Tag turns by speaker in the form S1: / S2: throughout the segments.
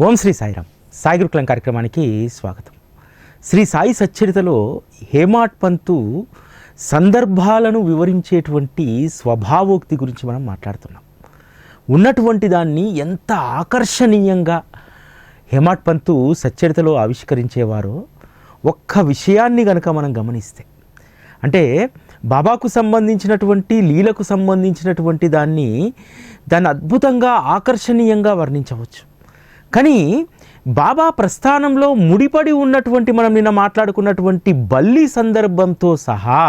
S1: ఓం శ్రీ సాయిరామ్. సాయి గురుకులం కార్యక్రమానికి స్వాగతం. శ్రీ సాయి సచ్చరితలో హేమాట్ పంతు సందర్భాలను వివరించేటువంటి స్వభావోక్తి గురించి మనం మాట్లాడుతున్నాం. ఉన్నటువంటి దాన్ని ఎంత ఆకర్షణీయంగా హేమాట్ పంతు సచ్చరితలో ఆవిష్కరించేవారో ఒక్క విషయాన్ని గనక మనం గమనిస్తే అంటే బాబాకు సంబంధించినటువంటి లీలకు సంబంధించినటువంటి దాన్ని దాన్ని అద్భుతంగా ఆకర్షణీయంగా వర్ణించవచ్చు. కానీ బాబా ప్రస్థానంలో ముడిపడి ఉన్నటువంటి మనం నిన్న మాట్లాడుకున్నటువంటి బల్లి సందర్భంతో సహా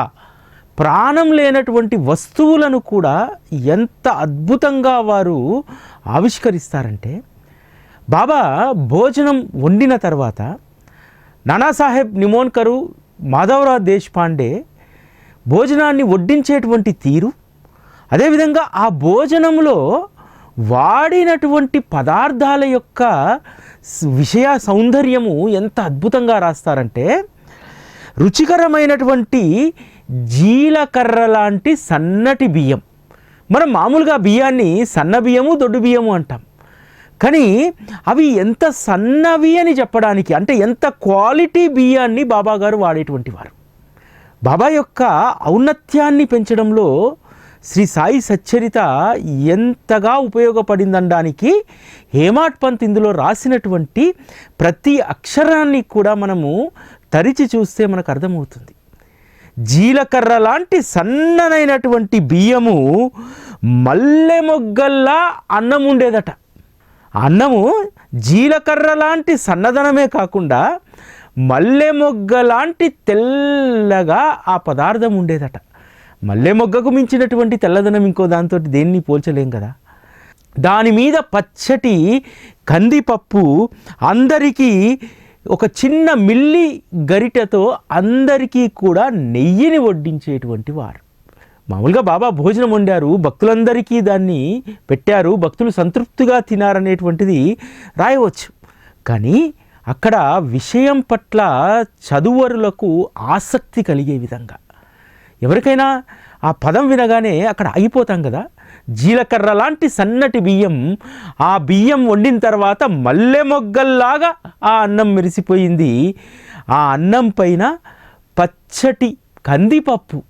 S1: ప్రాణం లేనటువంటి వస్తువులను కూడా ఎంత అద్భుతంగా వారు ఆవిష్కరిస్తారంటే బాబా భోజనం వండిన తర్వాత నానాసాహెబ్ నిమోన్కరు మాధవరావు దేశపాండే భోజనాన్ని వడ్డించేటువంటి తీరు అదేవిధంగా ఆ భోజనంలో వాడినటువంటి పదార్థాల యొక్క విషయ సౌందర్యము ఎంత అద్భుతంగా రాస్తారంటే రుచికరమైనటువంటి జీలకర్ర లాంటి సన్నటి బియ్యం. మనం మామూలుగా బియ్యాన్ని సన్న బియ్యము దొడ్డు బియ్యము అంటాం. కానీ అవి ఎంత సన్నవి అని చెప్పడానికి అంటే ఎంత క్వాలిటీ బియ్యాన్ని బాబా గారు వాడేటువంటి వారు. బాబా యొక్క ఔన్నత్యాన్ని పెంచడంలో శ్రీ సాయి సచ్చరిత ఎంతగా ఉపయోగపడిందనడానికి హేమాట్ పంత్ ఇందులో రాసినటువంటి ప్రతి అక్షరాన్ని కూడా మనము తరిచి చూస్తే మనకు అర్థమవుతుంది. జీలకర్ర లాంటి సన్ననైనటువంటి బియ్యము మల్లె మొగ్గల్లా అన్నం ఉండేదట. అన్నము జీలకర్ర లాంటి సన్నదనమే కాకుండా మల్లె మొగ్గ లాంటి తెల్లగా ఆ పదార్థం ఉండేదట. మల్లె మొగ్గకు మించినటువంటి తెల్లదనం ఇంకో దాంతో దేన్ని పోల్చలేం కదా? దాని మీద పచ్చటి కందిపప్పు అందరికీ ఒక చిన్న మిల్లి గరిటతో అందరికీ కూడా నెయ్యిని వడ్డించేటువంటి వారు. మామూలుగా బాబా భోజనం వండారు భక్తులందరికీ దాన్ని పెట్టారు భక్తులు సంతృప్తిగా తినారనేటువంటిది రాయవచ్చు. కానీ అక్కడ విషయం పట్ల చదువరులకు ఆసక్తి కలిగే విధంగా ఎవరికైనా ఆ పదం వినగానే అక్కడ అయిపోతాం కదా. జీలకర్ర లాంటి సన్నటి బియ్యం ఆ బియ్యం వండిన తర్వాత మల్లె మొగ్గల్లాగా ఆ అన్నం మెరిసిపోయింది. ఆ అన్నం పైన పచ్చటి కందిపప్పు.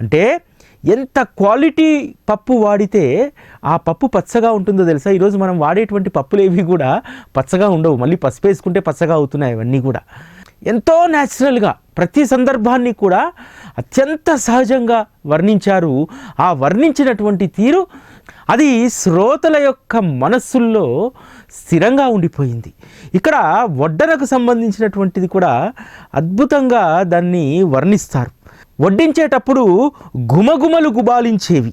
S1: అంటే ఎంత క్వాలిటీ పప్పు వాడితే ఆ పప్పు పచ్చగా ఉంటుందో తెలుసా? ఈరోజు మనం వాడేటువంటి పప్పులేవి కూడా పచ్చగా ఉండవు. మళ్ళీ పసుపు వేసుకుంటే పచ్చగా అవుతున్నాయి అవన్నీ కూడా. ఎంతో న్యాచురల్గా ప్రతి సందర్భాన్ని కూడా అత్యంత సహజంగా వర్ణించారు. ఆ వర్ణించినటువంటి తీరు అది శ్రోతల యొక్క మనస్సుల్లో స్థిరంగా ఉండిపోయింది. ఇక్కడ వడ్డనకు సంబంధించినటువంటిది కూడా అద్భుతంగా దాన్ని వర్ణిస్తారు. వడ్డించేటప్పుడు గుమగుమలు గుబాలించేవి.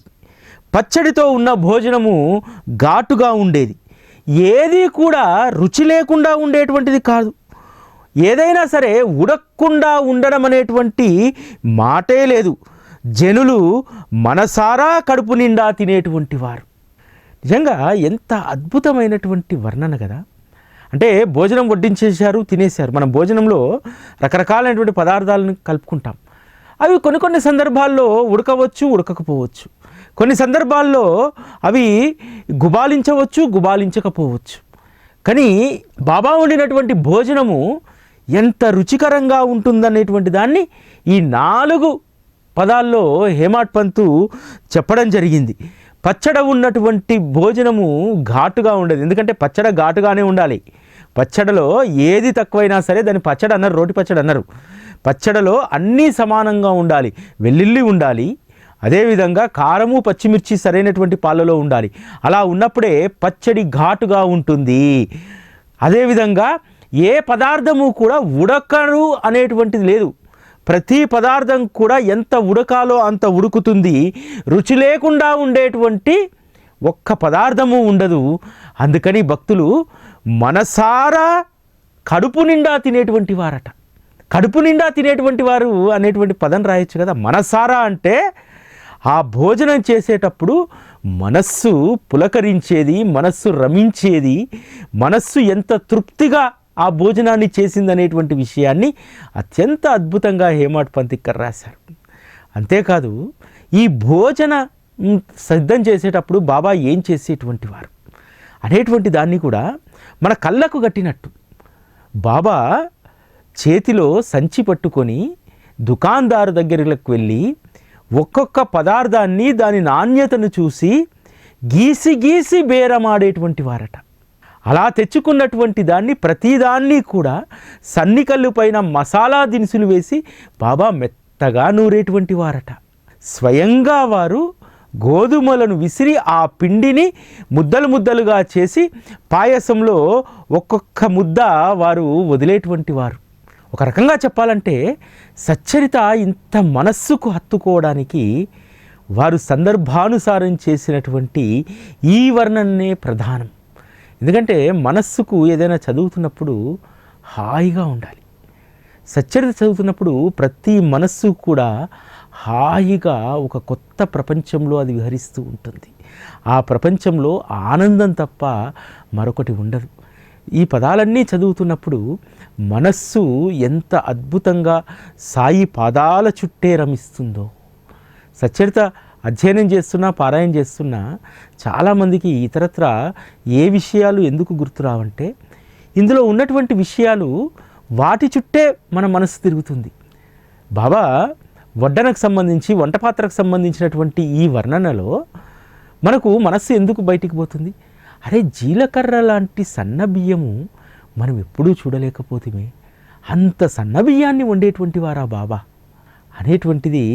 S1: పచ్చడితో ఉన్న భోజనము ఘాటుగా ఉండేది. ఏది కూడా రుచి లేకుండా ఉండేటువంటిది కాదు. ఏదైనా సరే ఉడక్కుండా ఉండడం అనేటువంటి మాటే లేదు. జనులు మనసారా కడుపు నిండా తినేటువంటి వారు. నిజంగా ఎంత అద్భుతమైనటువంటి వర్ణన కదా. అంటే భోజనం వడ్డించేశారు తినేశారు. మనం భోజనంలో రకరకాలైనటువంటి పదార్థాలను కలుపుకుంటాం. అవి కొన్ని కొన్ని సందర్భాల్లో ఉడకవచ్చు ఉడకకపోవచ్చు. కొన్ని సందర్భాల్లో అవి గుబాలించవచ్చు గుబాలించకపోవచ్చు. కానీ బాబా వండినటువంటి భోజనము ఎంత రుచికరంగా ఉంటుందనేటువంటి దాన్ని ఈ నాలుగు పదాల్లో హేమాట్ పంతు చెప్పడం జరిగింది. పచ్చడ ఉన్నటువంటి భోజనము ఘాటుగా ఉండదు. ఎందుకంటే పచ్చడ ఘాటుగానే ఉండాలి. పచ్చడలో ఏది తక్కువైనా సరే దాన్ని పచ్చడి అన్నారు రోటి పచ్చడి అన్నారు. పచ్చడలో అన్నీ సమానంగా ఉండాలి. వెల్లుల్లి ఉండాలి. అదేవిధంగా కారము పచ్చిమిర్చి సరైనటువంటి పాలలో ఉండాలి. అలా ఉన్నప్పుడే పచ్చడి ఘాటుగా ఉంటుంది. అదేవిధంగా ఏ పదార్థము కూడా ఉడకరు అనేటువంటిది లేదు. ప్రతి పదార్థం కూడా ఎంత ఉడకాలో అంత ఉడుకుతుంది. రుచి లేకుండా ఉండేటువంటి ఒక్క పదార్థము ఉండదు. అందుకని భక్తులు మనసారా కడుపు నిండా తినేటువంటి వారట. కడుపు నిండా తినేటువంటి వారు అనేటువంటి పదం రాయొచ్చు కదా. మనసారా అంటే ఆ భోజనం చేసేటప్పుడు మనస్సు పులకరించేది మనస్సు రమించేది మనస్సు ఎంత తృప్తిగా ఆ భోజనాన్ని చేసిందనేటువంటి విషయాన్ని అత్యంత అద్భుతంగా హేమాడ్ పంతిక్కర్ రాశారు. అంతేకాదు ఈ భోజన సిద్ధం చేసేటప్పుడు బాబా ఏం చేసేటువంటి వారు అనేటువంటి దాన్ని కూడా మన కళ్ళకు కట్టినట్టు. బాబా చేతిలో సంచి పట్టుకొని దుకాందారు దగ్గరకు వెళ్ళి ఒక్కొక్క పదార్థాన్ని దాని నాణ్యతను చూసి గీసి గీసి బేరమాడేటువంటి వారట. అలా తెచ్చుకున్నటువంటి దాన్ని ప్రతిదాన్ని కూడా సన్నికల్లు పైన మసాలా దినుసులు వేసి బాబా మెత్తగా నూరేటువంటి వారట. స్వయంగా వారు గోధుమలను విసిరి ఆ పిండిని ముద్దలు ముద్దలుగా చేసి పాయసంలో ఒక్కొక్క ముద్ద వారు వదిలేటువంటి వారు. ఒక రకంగా చెప్పాలంటే సచ్చరిత ఇంత మనస్సుకు హత్తుకోవడానికి వారు సందర్భానుసారం చేసినటువంటి ఈ వర్ణనే ప్రధానం. ఎందుకంటే మనస్సుకు ఏదైనా చదువుతున్నప్పుడు హాయిగా ఉండాలి. సచ్చరిత చదువుతున్నప్పుడు ప్రతి మనస్సు కూడా హాయిగా ఒక కొత్త ప్రపంచంలో అది విహరిస్తూ ఉంటుంది. ఆ ప్రపంచంలో ఆనందం తప్ప మరొకటి ఉండదు. ఈ పదాలన్నీ చదువుతున్నప్పుడు మనస్సు ఎంత అద్భుతంగా సాయి పాదాల చుట్టే రమిస్తుందో. సచ్చరిత అధ్యయనం చేస్తున్నా పారాయణ చేస్తున్నా చాలామందికి ఇతరత్ర ఏ విషయాలు ఎందుకు గుర్తురావంటే ఇందులో ఉన్నటువంటి విషయాలు వాటి చుట్టే మన మనసు తిరుగుతుంది. బాబా వడ్డనకు సంబంధించి వంట పాత్రకు సంబంధించినటువంటి ఈ వర్ణనలో మనకు మనస్సు ఎందుకు బయటికి పోతుంది? అరే జీలకర్ర లాంటి సన్న బియ్యము మనం ఎప్పుడూ చూడలేకపోతేమే. అంత సన్న బియ్యాన్ని వండేటువంటి వారా బాబా? అనేటువంటిది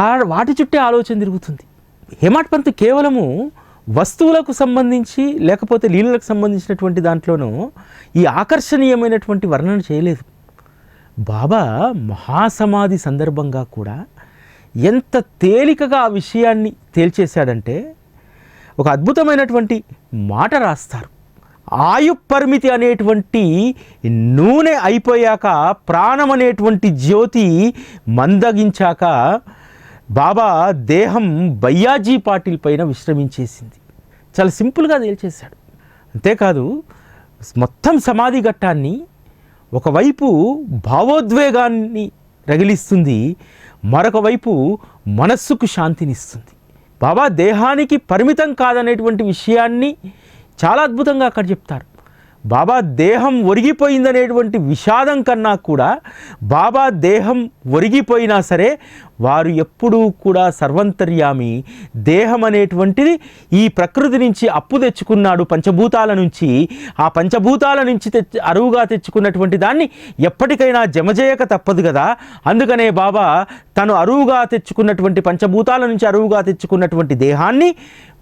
S1: ఆ వాటి చుట్టే ఆలోచన తిరుగుతుంది. హేమాట్ పంత్ కేవలము వస్తువులకు సంబంధించి లేకపోతే లీలలకు సంబంధించినటువంటి దాంట్లోనూ ఈ ఆకర్షణీయమైనటువంటి వర్ణన చేయలేదు. బాబా మహాసమాధి సందర్భంగా కూడా ఎంత తేలికగా ఆ విషయాన్ని తేల్చేశాడంటే ఒక అద్భుతమైనటువంటి మాట రాస్తారు. ఆయు పరిమితి అనేటువంటి నూనె అయిపోయాక ప్రాణం అనేటువంటి జ్యోతి మందగించాక బాబా దేహం బయ్యాజీ పాటిల్ పైన విశ్రమించేసింది. చాలా సింపుల్గా తేల్చేశాడు. అంతేకాదు మొత్తం సమాధి ఘట్టాన్ని ఒకవైపు భావోద్వేగాన్ని రగిలిస్తుంది మరొక వైపు మనస్సుకు శాంతినిస్తుంది. బాబా దేహానికి పరిమితం కాదనేటువంటి విషయాన్ని చాలా అద్భుతంగా అక్కడ చెప్తారు. బాబా దేహం ఒరిగిపోయిందనేటువంటి విషాదం కన్నా కూడా బాబా దేహం ఒరిగిపోయినా సరే వారు ఎప్పుడూ కూడా సర్వంతర్యామి దేహం అనేటువంటిది ఈ ప్రకృతి నుంచి అప్పు తెచ్చుకున్నాడు పంచభూతాల నుంచి. ఆ పంచభూతాల నుంచి తెచ్చి అరువుగా తెచ్చుకున్నటువంటి దాన్ని ఎప్పటికైనా జమజేయక తప్పదు కదా. అందుకనే బాబా తను అరువుగా తెచ్చుకున్నటువంటి పంచభూతాల నుంచి అరువుగా తెచ్చుకున్నటువంటి దేహాన్ని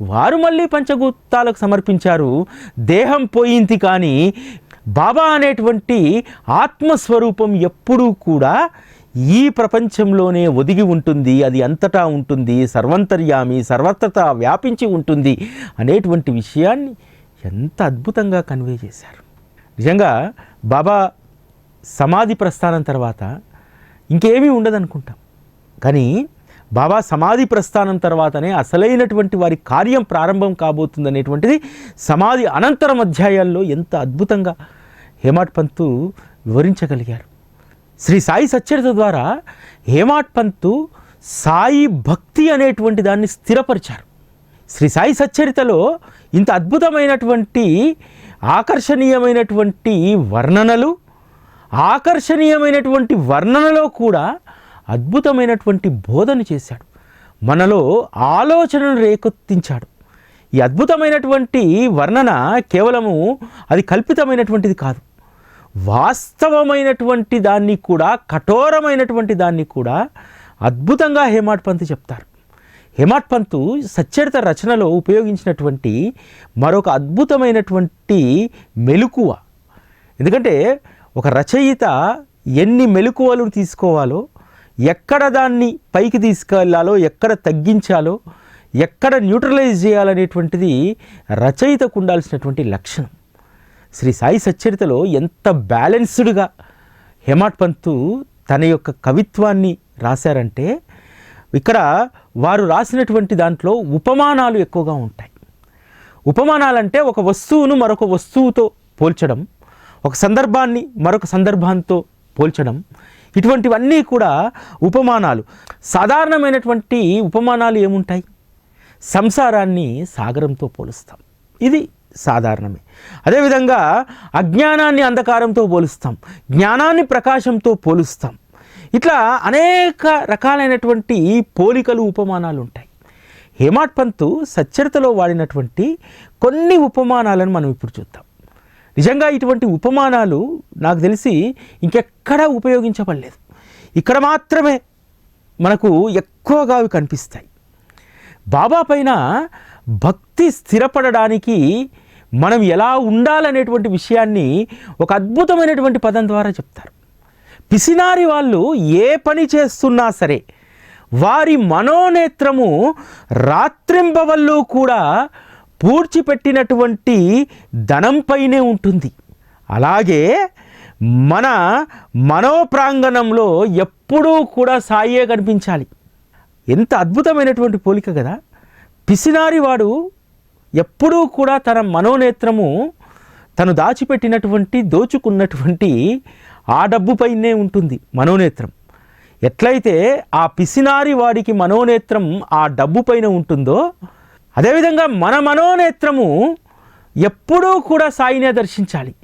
S1: వారు మళ్ళీ పంచభూతాలకు సమర్పించారు. దేహం పోయింది కానీ బాబా అనేటువంటి ఆత్మస్వరూపం ఎప్పుడూ కూడా ఈ ప్రపంచంలోనే ఒదిగి ఉంటుంది అది అంతటా ఉంటుంది సర్వంతర్యామి సర్వత్రత వ్యాపించి ఉంటుంది అనేటువంటి విషయాన్ని ఎంత అద్భుతంగా కన్వే చేశారు. నిజంగా బాబా సమాధి ప్రస్థానం తర్వాత ఇంకేమీ ఉండదనుకుంటాం. కానీ బాబా సమాధి ప్రస్థానం తర్వాతనే అసలైనటువంటి వారి కార్యం ప్రారంభం కాబోతుంది అనేటువంటిది సమాధి అనంతరం అధ్యాయాల్లో ఎంత అద్భుతంగా హేమాట్ పంతు వివరించగలిగారు. శ్రీ సాయి సచ్చరిత ద్వారా హేమాట్ పంతు సాయి భక్తి అనేటువంటి దాన్ని స్థిరపరిచారు. శ్రీ సాయి సచ్చరితలో ఇంత అద్భుతమైనటువంటి ఆకర్షణీయమైనటువంటి వర్ణనలు ఆకర్షణీయమైనటువంటి వర్ణనలో కూడా అద్భుతమైనటువంటి బోధన చేశాడు. మనలో ఆలోచనను రేకెత్తించాడు. ఈ అద్భుతమైనటువంటి వర్ణన కేవలము అది కల్పితమైనటువంటిది కాదు. వాస్తవమైనటువంటి దాన్ని కూడా కఠోరమైనటువంటి దాన్ని కూడా అద్భుతంగా హేమాడ్ పంత్ చెప్తారు. హేమాడ్ పంతు సచ్చరిత రచనలో ఉపయోగించినటువంటి మరొక అద్భుతమైనటువంటి మెలకువ. ఎందుకంటే ఒక రచయిత ఎన్ని మెలుకువలు తీసుకోవాలో ఎక్కడ దాన్ని పైకి తీసుకెళ్ళాలో ఎక్కడ తగ్గించాలో ఎక్కడ న్యూట్రలైజ్ చేయాలనేటువంటిది రచయితకు ఉండాల్సినటువంటి లక్షణం. శ్రీ సాయి సచ్చరితలో ఎంత బ్యాలెన్స్డ్గా హేమాట్ పంతు తన యొక్క కవిత్వాన్ని రాశారంటే ఇక్కడ వారు రాసినటువంటి దాంట్లో ఉపమానాలు ఎక్కువగా ఉంటాయి. ఉపమానాలంటే ఒక వస్తువును మరొక వస్తువుతో పోల్చడం ఒక సందర్భాన్ని మరొక సందర్భంతో పోల్చడం ఇటువంటివన్నీ కూడా ఉపమానాలు. సాధారణమైనటువంటి ఉపమానాలు ఏముంటాయి? సంసారాన్ని సాగరంతో పోలుస్తాం. ఇది సాధారణమే. అదేవిధంగా అజ్ఞానాన్ని అంధకారంతో పోలుస్తాం జ్ఞానాన్ని ప్రకాశంతో పోలుస్తాం. ఇట్లా అనేక రకాలైనటువంటి పోలికలు ఉపమానాలు ఉంటాయి హేమాట్ పంతు సచ్చరితలో వాడినటువంటి కొన్ని ఉపమానాలను మనం ఇప్పుడు చూద్దాం. నిజంగా ఇటువంటి ఉపమానాలు నాకు తెలిసి ఇంకెక్కడా ఉపయోగించబడలేదు. ఇక్కడ మాత్రమే మనకు ఎక్కువగా అవి కనిపిస్తాయి. బాబా పైన భక్తి స్థిరపడడానికి మనం ఎలా ఉండాలనేటువంటి విషయాన్ని ఒక అద్భుతమైనటువంటి పదం ద్వారా చెప్తారు. పిసినారి వాళ్ళు ఏ పని చేస్తున్నా సరే వారి మనోనేత్రము రాత్రింబవల్లో కూడా పూడ్చిపెట్టినటువంటి ధనంపైనే ఉంటుంది. అలాగే మన మనోప్రాంగణంలో ఎప్పుడూ కూడా సాయే కనిపించాలి. ఎంత అద్భుతమైనటువంటి పోలిక కదా! పిసినారి వాడు ఎప్పుడూ కూడా తన మనోనేత్రము తను దాచిపెట్టినటువంటి దోచుకున్నటువంటి ఆ డబ్బుపైనే ఉంటుంది మనోనేత్రం. ఎట్లయితే ఆ పిసినారి వాడికి మనోనేత్రం ఆ డబ్బు పైన ఉంటుందో అదేవిధంగా మన మనోనేత్రము ఎప్పుడూ కూడా సాయినే దర్శించాలి.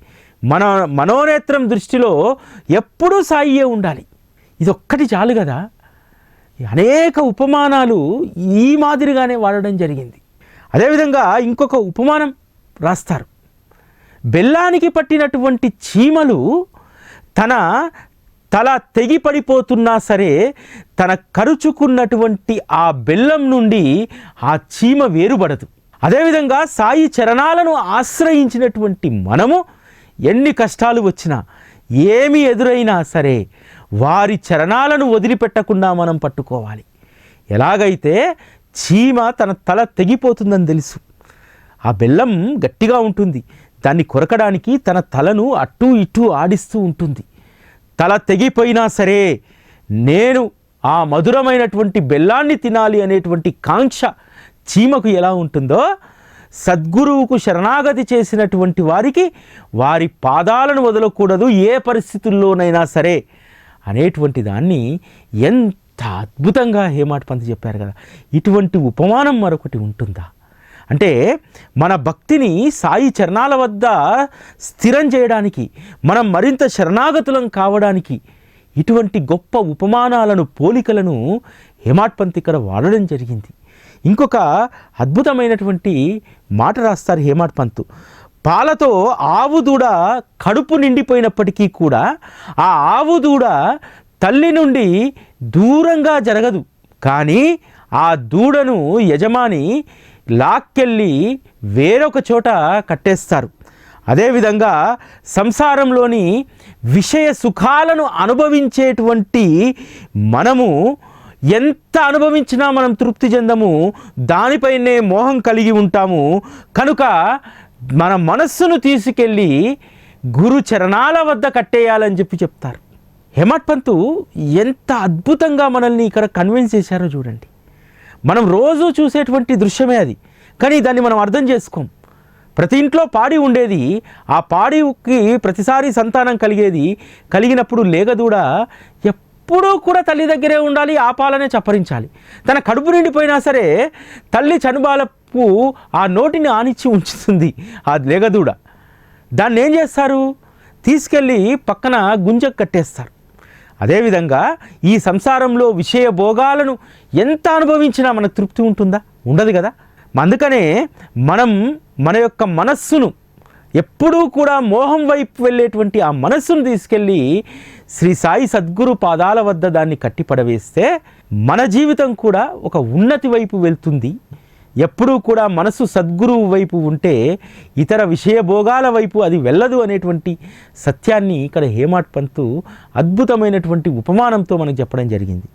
S1: మన మనోనేత్రం దృష్టిలో ఎప్పుడూ సాయియే ఉండాలి. ఇదొక్కటి చాలు కదా. అనేక ఉపమానాలు ఈ మాదిరిగానే వాడడం జరిగింది. అదేవిధంగా ఇంకొక ఉపమానం రాస్తారు. బెల్లానికి పట్టినటువంటి చీమలు తన తల తెగి పడిపోతున్నా సరే తన కరుచుకున్నటువంటి ఆ బెల్లం నుండి ఆ చీమ వేరుపడదు అదేవిధంగా సాయి చరణాలను ఆశ్రయించినటువంటి మనము ఎన్ని కష్టాలు వచ్చినా ఏమి ఎదురైనా సరే వారి చరణాలను వదిలిపెట్టకుండా మనం పట్టుకోవాలి. ఎలాగైతే చీమ తన తల తెగిపోతుందని తెలుసు. ఆ బెల్లం గట్టిగా ఉంటుంది. దాన్ని కొరకడానికి తన తలను అటు ఇటు ఆడిస్తూ ఉంటుంది. తల తెగిపోయినా సరే నేను ఆ మధురమైనటువంటి బెల్లాన్ని తినాలి అనేటువంటి కాంక్ష చీమకు ఎలా ఉంటుందో సద్గురువుకు శరణాగతి చేసినటువంటి వారికి వారి పాదాలను వదలకూడదు ఏ పరిస్థితుల్లోనైనా సరే అనేటువంటి దాన్ని ఎంత అద్భుతంగా హేమాట్ పంత్ చెప్పారు కదా. ఇటువంటి ఉపమానం మరొకటి ఉంటుందా? అంటే మన భక్తిని సాయి చరణాల వద్ద స్థిరం చేయడానికి మనం మరింత శరణాగతులం కావడానికి ఇటువంటి గొప్ప ఉపమానాలను పోలికలను హేమాట్ పంత్ ఇక్కడ వాడడం జరిగింది. ఇంకొక అద్భుతమైనటువంటి మాట రాస్తారు హేమాట్ పంత్. పాలతో ఆవు దూడ కడుపు నిండిపోయినప్పటికీ కూడా ఆ ఆవు దూడ తల్లి నుండి దూరంగా జరగదు. కానీ ఆ దూడను యజమాని లాక్కెళ్ళి వేరొక చోట కట్టేస్తారు. అదేవిధంగా సంసారంలోని విషయ సుఖాలను అనుభవించేటువంటి మనము ఎంత అనుభవించినా మనం తృప్తి చెందము దానిపైనే మోహం కలిగి ఉంటాము. కనుక మన మనస్సును తీసుకెళ్ళి గురు చరణాల వద్ద కట్టేయాలని చెప్పి చెప్తారు. హేమట్ పంతు ఎంత అద్భుతంగా మనల్ని ఇక్కడ కన్విన్స్ చేశారో చూడండి. మనం రోజు చూసేటువంటి దృశ్యమే అది. కానీ దాన్ని మనం అర్థం చేసుకోం. ప్రతి ఇంట్లో పాడి ఉండేది ఆ పాడికి ప్రతిసారి సంతానం కలిగేది కలిగినప్పుడు లేగదూడ ఎప్పుడూ కూడా తల్లి దగ్గరే ఉండాలి ఆ పాలనే చప్పరించాలి. తన కడుపు నిండిపోయినా సరే తల్లి చనుబాలకు ఆ నోటిని ఆనిచ్చి ఉంచుతుంది ఆ లేగదూడ. దాన్ని ఏం చేస్తారు? తీసుకెళ్ళి పక్కన గుంజకు కట్టేస్తారు. అదేవిధంగా ఈ సంసారంలో విషయ భోగాలను ఎంత అనుభవించినా మనకు తృప్తి ఉంటుందా? ఉండదు కదా. అందుకనే మనం మన యొక్క మనస్సును ఎప్పుడూ కూడా మోహం వైపు వెళ్ళేటువంటి ఆ మనస్సును తీసుకెళ్ళి శ్రీ సాయి సద్గురు పాదాల వద్ద దాన్ని కట్టిపడవేస్తే మన జీవితం కూడా ఒక ఉన్నతి వైపు వెళ్తుంది. ఎప్పుడూ కూడా మనసు సద్గురువు వైపు ఉంటే ఇతర విషయ భోగాల వైపు అది వెళ్ళదు అనేటువంటి సత్యాన్ని ఇక్కడ హేమాట్ పంతు అద్భుతమైనటువంటి ఉపమానంతో మనకు చెప్పడం జరిగింది.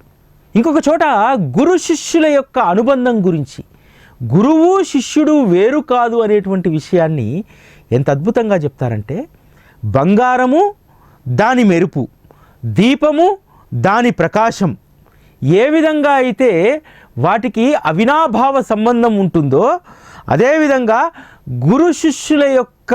S1: ఇంకొక చోట గురు శిష్యుల యొక్క అనుబంధం గురించి గురువు శిష్యుడు వేరు కాదు అనేటువంటి విషయాన్ని ఎంత అద్భుతంగా చెప్తారంటే బంగారము దాని మెరుపు దీపము దాని ప్రకాశం ఏ విధంగా అయితే వాటికి అవినాభావ సంబంధం ఉంటుందో అదేవిధంగా గురు శిష్యుల యొక్క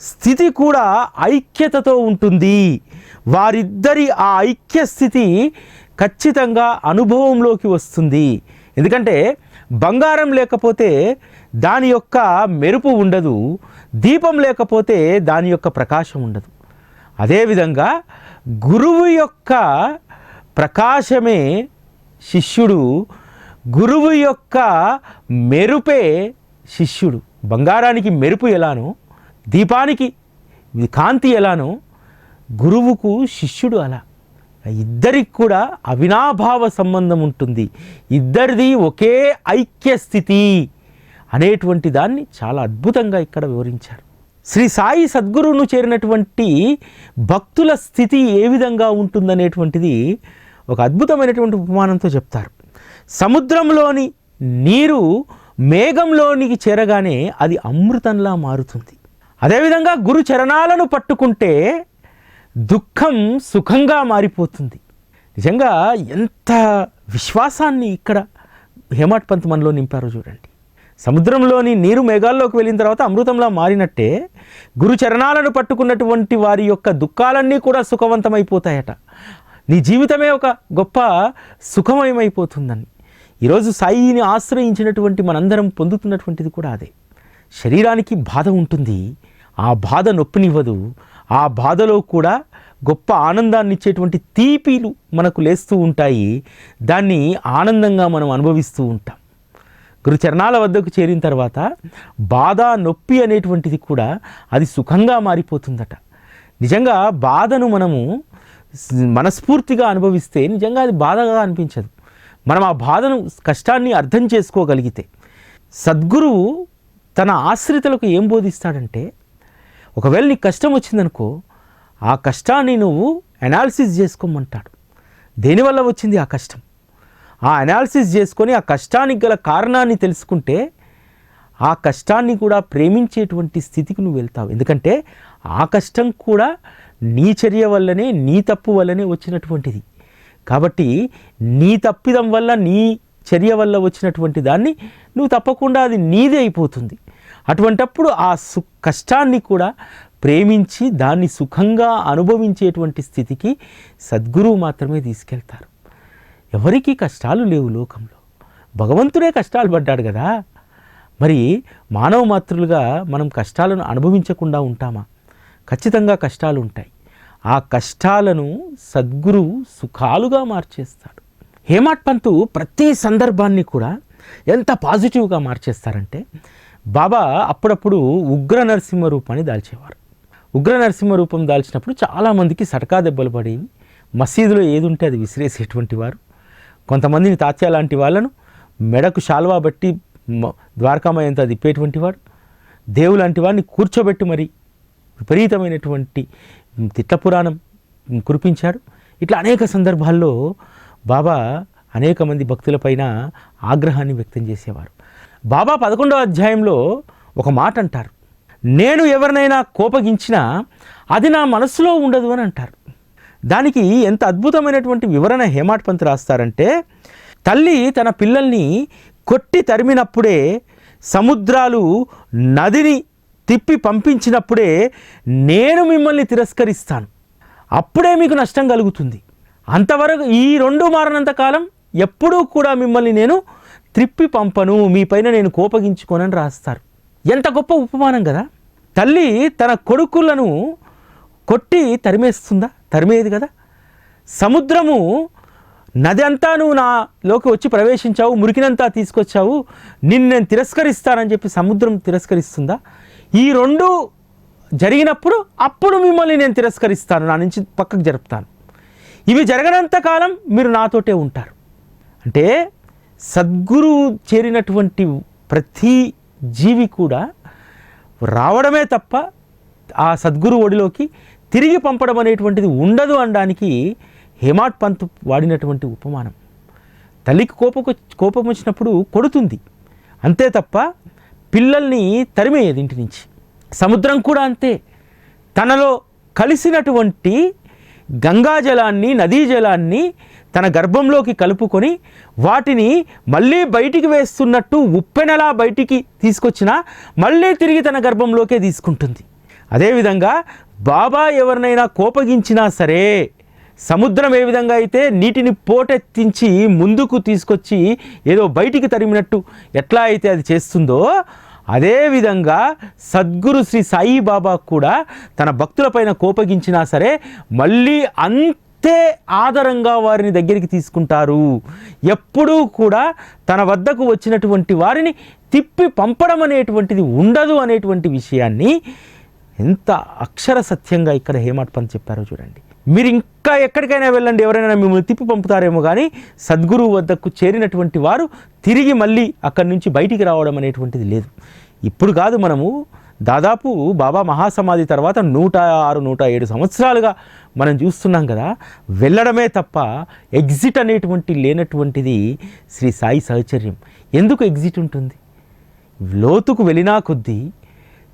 S1: స్థితి కూడా ఐక్యతతో ఉంటుంది. వారిద్దరి ఆ ఐక్య స్థితి ఖచ్చితంగా అనుభవంలోకి వస్తుంది. ఎందుకంటే బంగారం లేకపోతే దాని యొక్క మెరుపు ఉండదు దీపం లేకపోతే దాని యొక్క ప్రకాశం ఉండదు. అదేవిధంగా గురువు యొక్క ప్రకాశమే శిష్యుడు గురువు యొక్క మెరుపే శిష్యుడు. బంగారానికి మెరుపు ఎలానో దీపానికి కాంతి ఎలానో గురువుకు శిష్యుడు అలా. ఇద్దరికి కూడా అవినాభావ సంబంధం ఉంటుంది. ఇద్దరిది ఒకే ఐక్య స్థితి అనేటువంటి దాన్ని చాలా అద్భుతంగా ఇక్కడ వివరించారు. శ్రీ సాయి సద్గురువును చేరినటువంటి భక్తుల స్థితి ఏ విధంగా ఉంటుందనేటువంటిది ఒక అద్భుతమైనటువంటి ఉపమానంతో చెప్తారు. సముద్రంలోని నీరు మేఘంలోనికి చేరగానే అది అమృతంలా మారుతుంది. అదేవిధంగా గురు చరణాలను పట్టుకుంటే దుఃఖం సుఖంగా మారిపోతుంది. నిజంగా ఎంత విశ్వాసాన్ని ఇక్కడ హేమట్ పంత్ మనలో నింపారో చూడండి. సముద్రంలోని నీరు మేఘాల్లోకి వెళ్ళిన తర్వాత అమృతంలా మారినట్టే గురు చరణాలను పట్టుకున్నటువంటి వారి యొక్క దుఃఖాలన్నీ కూడా సుఖవంతమైపోతాయట. నీ జీవితమే ఒక గొప్ప సుఖమయమైపోతుందని. ఈరోజు సాయిని ఆశ్రయించినటువంటి మనందరం పొందుతున్నటువంటిది కూడా అదే. శరీరానికి బాధ ఉంటుంది. ఆ బాధ నొప్పినివ్వదు. ఆ బాధలో కూడా గొప్ప ఆనందాన్ని ఇచ్చేటువంటి తీపీలు మనకు లేస్తూ ఉంటాయి. దాన్ని ఆనందంగా మనం అనుభవిస్తూ ఉంటాం. గురుచరణాల వద్దకు చేరిన తర్వాత బాధ నొప్పి అనేటువంటిది కూడా అది సుఖంగా మారిపోతుందట. నిజంగా బాధను మనము మనస్ఫూర్తిగా అనుభవిస్తే నిజంగా అది బాధగా అనిపించదు. మనం ఆ బాధను కష్టాన్ని అర్థం చేసుకోగలిగితే సద్గురువు తన ఆశ్రితులకు ఏం బోధిస్తాడంటే ఒకవేళ నీకు కష్టం వచ్చిందనుకో ఆ కష్టాన్ని నువ్వు అనాలిసిస్ చేసుకోమంటాడు. దేనివల్ల వచ్చింది ఆ కష్టం? ఆ అనాలిసిస్ చేసుకొని ఆ కష్టానికి గల కారణాన్ని తెలుసుకుంటే ఆ కష్టాన్ని కూడా ప్రేమించేటువంటి స్థితికి నువ్వు వెళ్తావు. ఎందుకంటే ఆ కష్టం కూడా నీ చర్య వల్లనే నీ తప్పు వల్లనే వచ్చినటువంటిది. కాబట్టి నీ తప్పిదం వల్ల నీ చర్య వల్ల వచ్చినటువంటి దాన్ని నువ్వు తప్పకుండా అది నీదే అయిపోతుంది. అటువంటప్పుడు ఆ సు కష్టాన్ని కూడా ప్రేమించి దాన్ని సుఖంగా అనుభవించేటువంటి స్థితికి సద్గురువు మాత్రమే తీసుకెళ్తారు. ఎవరికీ కష్టాలు లేవు లోకంలో. భగవంతుడే కష్టాలు పడ్డాడు కదా. మరి మానవ మాతృలుగా మనం కష్టాలను అనుభవించకుండా ఉంటామా? ఖచ్చితంగా కష్టాలు ఉంటాయి. ఆ కష్టాలను సద్గురు సుఖాలుగా మార్చేస్తాడు. హేమాట్ పంతు ప్రతి సందర్భాన్ని కూడా ఎంత పాజిటివ్గా మార్చేస్తారంటే బాబా అప్పుడప్పుడు ఉగ్ర నరసింహ రూపాన్ని దాల్చేవారు. ఉగ్ర నరసింహ రూపం దాల్చినప్పుడు చాలామందికి సటకా దెబ్బలు పడేవి మసీదులో ఏది ఉంటే అది విసిరేసేటువంటి వారు. కొంతమందిని తాత్య లాంటి వాళ్ళను మెడకు శాల్వా బట్టి మ- దిప్పేటువంటి తిప్పేటువంటి వాడు. దేవు లాంటి వాడిని కూర్చోబెట్టి మరి విపరీతమైనటువంటి తిట్ల పురాణం కురిపించాడు. ఇట్లా అనేక సందర్భాల్లో బాబా అనేక మంది భక్తులపైన ఆగ్రహాన్ని వ్యక్తం చేసేవారు. బాబా పదకొండవ అధ్యాయంలో ఒక మాట అంటారు. నేను ఎవరినైనా కోపగించినా అది నా మనసులో ఉండదు అని అంటారు. దానికి ఎంత అద్భుతమైనటువంటి వివరణ హేమాట్ పంత్ రాస్తారంటే తల్లి తన పిల్లల్ని కొట్టి తరిమినప్పుడే సముద్రాలు నదిని తిప్పి పంపించినప్పుడే నేను మిమ్మల్ని తిరస్కరిస్తాను. అప్పుడే మీకు నష్టం కలుగుతుంది. అంతవరకు ఈ రెండు మారనంత కాలం ఎప్పుడూ కూడా మిమ్మల్ని నేను త్రిప్పి పంపను. మీ పైన నేను కోపగించుకోనని రాస్తారు. ఎంత గొప్ప ఉపమానం కదా! తల్లి తన కొడుకులను కొట్టి తరిమేస్తుందా? తరిమేది కదా! సముద్రము నది అంతా నువ్వు నాలోకి వచ్చి ప్రవేశించావు మురికినంతా తీసుకొచ్చావు నిన్ను నేను తిరస్కరిస్తానని చెప్పి సముద్రం తిరస్కరిస్తుందా? ఈ రెండు జరిగినప్పుడు అప్పుడు మిమ్మల్ని నేను తిరస్కరిస్తాను నా నుంచి పక్కకు జరుపుతాను. ఇవి జరగనంత కాలం మీరు నాతోటే ఉంటారు. అంటే సద్గురువు చేరినటువంటి ప్రతి జీవి కూడా రావడమే తప్ప ఆ సద్గురు ఒడిలోకి తిరిగి పంపడం అనేటువంటిది ఉండదు అనడానికి హేమాట్ పంత్ వాడినటువంటి ఉపమానం. తల్లికి కోపం కోపం వచ్చినప్పుడు కొడుతుంది. అంతే తప్ప పిల్లల్ని తరిమేయదు ఇంటి నుంచి. సముద్రం కూడా అంతే. తనలో కలిసినటువంటి గంగాజలాన్ని నదీ జలాన్ని తన గర్భంలోకి కలుపుకొని వాటిని మళ్ళీ బయటికి వేస్తున్నట్టు ఉప్పెనలా బయటికి తీసుకొచ్చినా మళ్ళీ తిరిగి తన గర్భంలోకే తీసుకుంటుంది. అదేవిధంగా బాబా ఎవరినైనా కోపగించినా సరే సముద్రం ఏ విధంగా అయితే నీటిని పోటెత్తించి ముందుకు తీసుకొచ్చి ఏదో బయటికి తరిమినట్టు ఎట్లా అయితే అది చేస్తుందో అదేవిధంగా సద్గురు శ్రీ సాయిబాబా కూడా తన భక్తులపైన కోపగించినా సరే మళ్ళీ అంతే ఆదరంగా వారిని దగ్గరికి తీసుకుంటారు. ఎప్పుడూ కూడా తన వద్దకు వచ్చినటువంటి వారిని తిప్పి పంపడం అనేటువంటిది ఉండదు అనేటువంటి విషయాన్ని ఎంత అక్షర సత్యంగా ఇక్కడ హేమాట్ పంత్ చెప్పారో చూడండి. మీరు ఇంకా ఎక్కడికైనా వెళ్ళండి ఎవరైనా మిమ్మల్ని తిప్పి పంపుతారేమో కానీ సద్గురువు వద్దకు చేరినటువంటి వారు తిరిగి మళ్ళీ అక్కడి నుంచి బయటికి రావడం అనేటువంటిది లేదు. ఇప్పుడు కాదు మనము దాదాపు బాబా మహాసమాధి తర్వాత నూట ఆరు నూట ఏడు సంవత్సరాలుగా మనం చూస్తున్నాం కదా వెళ్ళడమే తప్ప ఎగ్జిట్ అనేటువంటి లేనటువంటిది శ్రీ సాయి సహచర్యం. ఎందుకు ఎగ్జిట్ ఉంటుంది? లోతుకు వెళ్ళినా కొద్దీ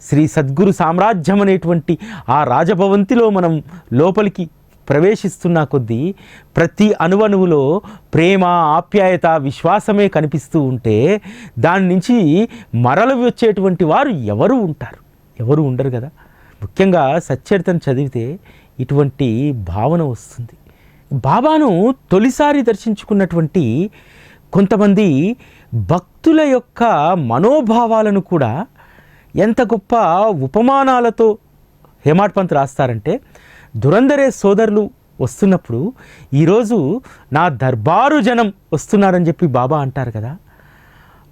S1: శ్రీ సద్గురు సామ్రాజ్యం అనేటువంటి ఆ రాజభవంతిలో మనం లోపలికి ప్రవేశిస్తున్న కొద్దీ ప్రతి అణువణువులో ప్రేమ ఆప్యాయత విశ్వాసమే కనిపిస్తూ ఉంటే దాని నుంచి మరలు వచ్చేటువంటి వారు ఎవరు ఉంటారు? ఎవరు ఉండరు కదా. ముఖ్యంగా సచ్చరితను చదివితే ఇటువంటి భావన వస్తుంది. బాబాను తొలిసారి దర్శించుకున్నటువంటి కొంతమంది భక్తుల యొక్క మనోభావాలను కూడా ఎంత గొప్ప ఉపమానాలతో హేమాడ్ పంత్ రాస్తారంటే దురంధరే సోదరులు వస్తున్నప్పుడు ఈరోజు నా దర్బారు జనం వస్తున్నారని చెప్పి బాబా అంటారు కదా.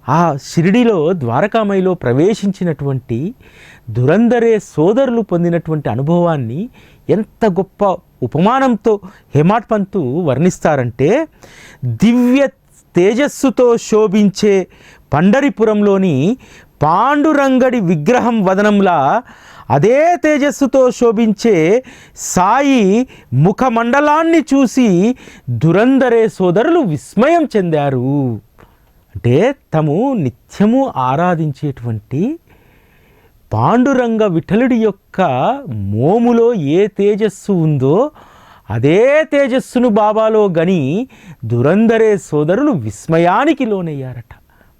S1: ఆ షిరిడిలో ద్వారకామయిలో ప్రవేశించినటువంటి దురందరే సోదరులు పొందినటువంటి అనుభవాన్ని ఎంత గొప్ప ఉపమానంతో హేమాట్ పంతు వర్ణిస్తారంటే దివ్య తేజస్సుతో శోభించే పండరిపురంలోని పాండురంగడి విగ్రహం వదనంలా అదే తేజస్సుతో శోభించే సాయి ముఖమండలాన్ని చూసి దురందరే సోదరులు విస్మయం చెందారు. అంటే తము నిత్యము ఆరాధించేటువంటి పాండురంగ విఠలుడి యొక్క మోములో ఏ తేజస్సు ఉందో అదే తేజస్సును బాబాలో గని దురందరే సోదరులు విస్మయానికి లోనయ్యారట.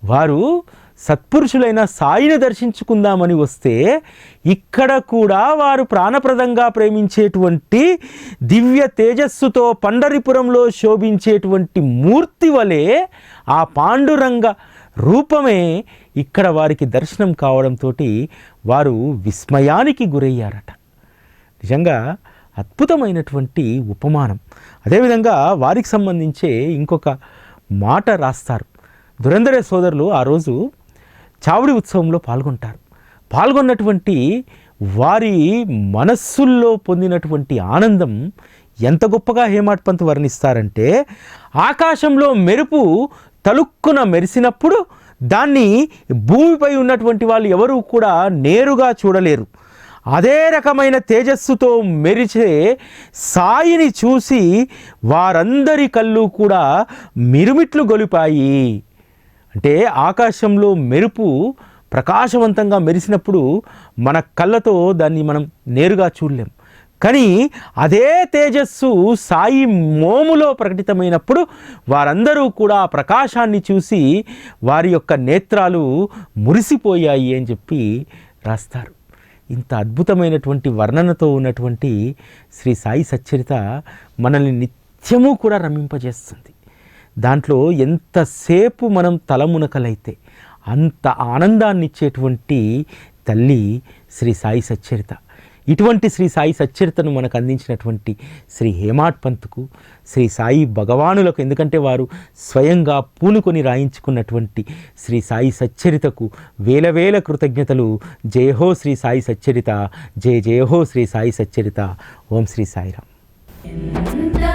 S1: వారు సత్పురుషులైన సాయిని దర్శించుకుందామని వస్తే ఇక్కడ కూడా వారు ప్రాణప్రదంగా ప్రేమించేటువంటి దివ్య తేజస్సుతో పండరిపురంలో శోభించేటువంటి మూర్తి వలె ఆ పాండురంగ రూపమే ఇక్కడ వారికి దర్శనం కావడంతో వారు విస్మయానికి గురయ్యారట. నిజంగా అద్భుతమైనటువంటి ఉపమానం. అదేవిధంగా వారికి సంబంధించే ఇంకొక మాట రాస్తారు. దురందరే సోదరులు ఆ రోజు చావడి ఉత్సవంలో పాల్గొంటారు. పాల్గొన్నటువంటి వారి మనస్సుల్లో పొందినటువంటి ఆనందం ఎంత గొప్పగా హేమాడ్ పంత్ వర్ణిస్తారంటే ఆకాశంలో మెరుపు తలుక్కున మెరిసినప్పుడు దాన్ని భూమిపై ఉన్నటువంటి వాళ్ళు ఎవరూ కూడా నేరుగా చూడలేరు. అదే రకమైన తేజస్సుతో మెరిచే సాయిని చూసి వారందరి కళ్ళు కూడా మిరుమిట్లు గొలిపాయి. అంటే ఆకాశంలో మెరుపు ప్రకాశవంతంగా మెరిసినప్పుడు మన కళ్ళతో దాన్ని మనం నేరుగా చూడలేం. కానీ అదే తేజస్సు సాయి మోములో ప్రకటితమైనప్పుడు వారందరూ కూడా ఆ ప్రకాశాన్ని చూసి వారి యొక్క నేత్రాలు మురిసిపోయాయి అని చెప్పి రాస్తారు. ఇంత అద్భుతమైనటువంటి వర్ణనతో ఉన్నటువంటి శ్రీ సాయి సచ్చరిత మనల్ని నిత్యము కూడా రమింపజేస్తుంది. దాంట్లో ఎంతసేపు మనం తలమునకలైతే అంత ఆనందాన్ని ఇచ్చేటువంటి తల్లి శ్రీ సాయి సచ్చరిత. ఇటువంటి శ్రీ సాయి సచ్చరితను మనకు అందించినటువంటి శ్రీ హేమాడ్ పంత్కు శ్రీ సాయి భగవానులకు ఎందుకంటే వారు స్వయంగా పూనుకొని రాయించుకున్నటువంటి శ్రీ సాయి సచ్చరితకు వేల వేల కృతజ్ఞతలు. జయహో శ్రీ సాయి సచ్చరిత జయ జయహో శ్రీ సాయి సచ్చరిత. ఓం శ్రీ సాయిరామ్.